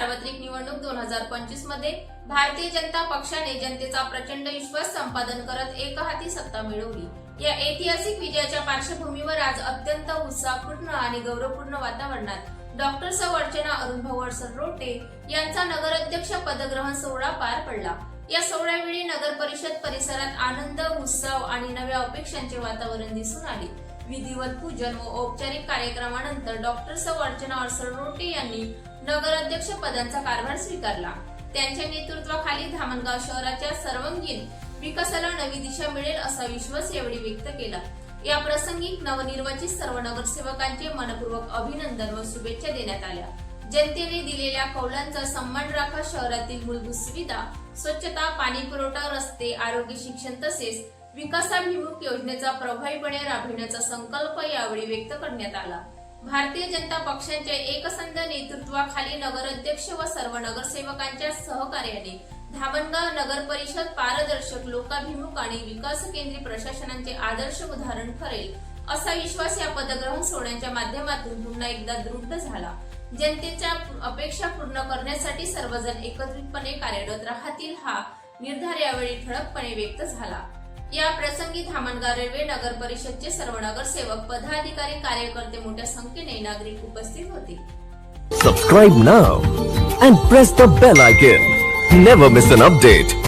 सार्वत्रिक निवडणूक दोन हजार पंचवीसमध्ये भारतीय जनता पक्षाने जनतेचा प्रचंड विश्वास संपादन करत एकहाती सत्ता मिळवली. या ऐतिहासिक विजयाच्या पार्श्वभूमीवर आज अत्यंत उत्साहपूर्ण आणि गौरवपूर्ण वातावरणात डॉक्टर सौ अर्चना अरुणभाऊ भवड सररोटे यांचा नगराध्यक्ष पदग्रहण सोहळा पार पडला. या सोहळ्यावेळी नगर परिषद परिसरात आनंद उत्सव आणि नव्या अपेक्षांचे वातावरण दिसून आले. विधिवत पूजन व औपचारिक कार्यक्रमानंतर डॉक्टर सौ अर्चना अडसर रोटे यांनी नगराध्यक्ष पदांचा कारभार स्वीकारला. त्यांच्या नेतृत्वाखाली धामणगाव शहराच्या सर्वांगीण विकासाला नवी दिशा मिळेल असा विश्वास यावेळी व्यक्त केला. या प्रसंगी नवनिर्वाचित सर्व नगरसेवकांचे मनपूर्वक अभिनंदन व शुभेच्छा देण्यात आल्या. जनतेने दिलेल्या कौलांचा सन्मान राखा शहरातील मूलभूत सुविधा स्वच्छता पाणी पुरवठा रस्ते आरोग्य शिक्षण तसेच विकासाभिमुख योजनेचा प्रभावीपणे राबविण्याचा संकल्प यावेळी व्यक्त करण्यात आला. भारतीय जनता पक्षाच्या एकसंध नेतृत्वाखाली नगराध्यक्ष व सर्व नगरसेवकांच्या सहकार्याने धामणगाव नगर परिषद पारदर्शक लोकाभिमुख आणि विकास केंद्री प्रशासनाचे आदर्श उदाहरण ठरेल असा विश्वास या पदग्रहण सोहळ्याच्या माध्यमातून पुन्हा एकदा दृढ झाला. जनतेच्या अपेक्षा पूर्ण करण्यासाठी सर्वजण एकत्रितपणे कार्यरत राहतील हा निर्धार यावेळी ठळकपणे व्यक्त झाला. या प्रसंगी धामणगाव रेल्वे नगर परिषदचे सर्व नगरसेवक पदाधिकारी कार्यकर्ते मोठ्या संख्येने नागरिक उपस्थित होते. Subscribe now and press the bell icon never miss an update